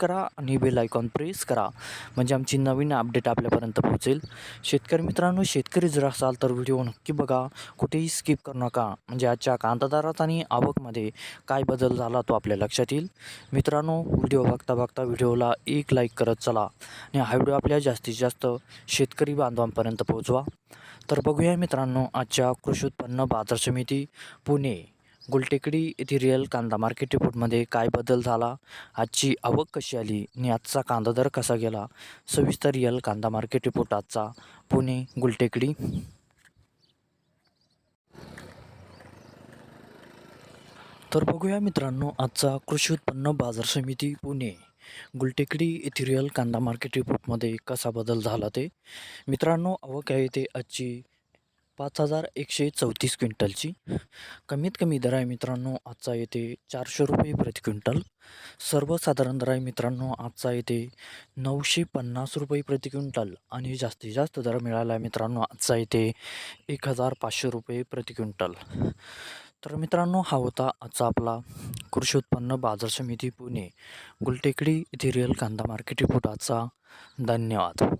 करा आणि bell icon press करा. म्हणजे आमची नवीन अपडेट आपल्यापर्यंत पोहोचेल. शेतकरी मित्रांनो शेतकरी जर असाल तर व्हिडिओ नक्की बघा. कुठेही स्किप करू नका. म्हणजे आजच्या कांदा आणि आवकमध्ये काय बदल झाला तो आपल्या लक्षात येईल. मित्रांनो व्हिडिओ बघता बघता व्हिडिओला एक लाईक करत चला. आणि हा व्हिडिओ आपल्या जास्तीत जास्त शेतकरी बांधवांपर्यंत पोहोचवा. तर बघूया मित्रांनो आजच्या कृषी उत्पन्न बाजार समिती पुणे. गुलटेकडी येथील रिअल कांदा मार्केट रिपोर्टमध्ये काय बदल झाला? आजची आवक कशी आली? आणि आजचा कांदा दर कसा गेला? सविस्तर रिअल कांदा मार्केट रिपोर्ट आजचा. पुणे गुलटेकडी. तर बघूया मित्रांनो आजचा कृषी उत्पन्न बाजार समिती पुणे. गुलटेकडी येथे रिअल कांदा मार्केट रिपोर्टमध्ये कसा बदल झाला ते? मित्रांनो आवक आहे ते आजची पाच हजार एकशे चौतीस क्विंटलची. कमीत कमी दर आहे मित्रांनो आजचा येते चारशे रुपये प्रति क्विंटल. सर्वसाधारण दर आहे मित्रांनो आजचा येते नऊशे पन्नास रुपये प्रति क्विंटल. आणि जास्तीत जास्त दर मिळाला आहे मित्रांनो आजचा येते एक हजार पाचशे रुपये प्रति क्विंटल. तर मित्रांनो हा होता आजचा आपला कृषी उत्पन्न बाजार समिती पुणे गुलटेकडी इथे रिअल कांदा मार्केट रिपोर्ट आजचा. धन्यवाद.